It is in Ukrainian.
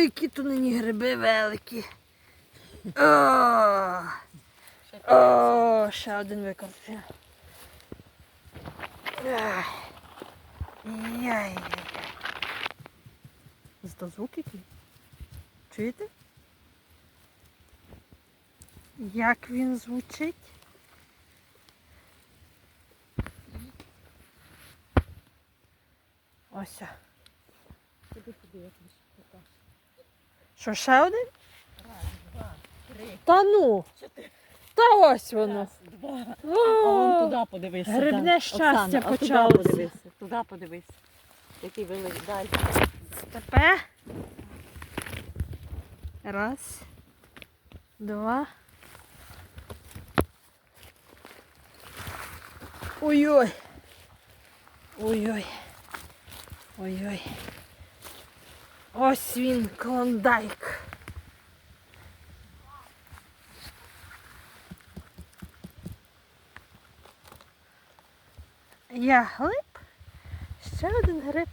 Ой, які то нині гриби великі. О, о, ще один викопався. Ай. Яй. Зато звук який. Чуєте? Як він звучить? Ось. Туди туди якось покаж. Що, ще один? Раз, два, три, Та ну! Та ось воно. А вон туди подивися. грибне там. щастя Оксана, а почалося. Туди подивися, туди подивися. Який великий далі. Тепер. Раз. Два. Ой-ой. Ой-ой. Ой-ой. Ось він, клондайк. Я глиб. Ще один гриб.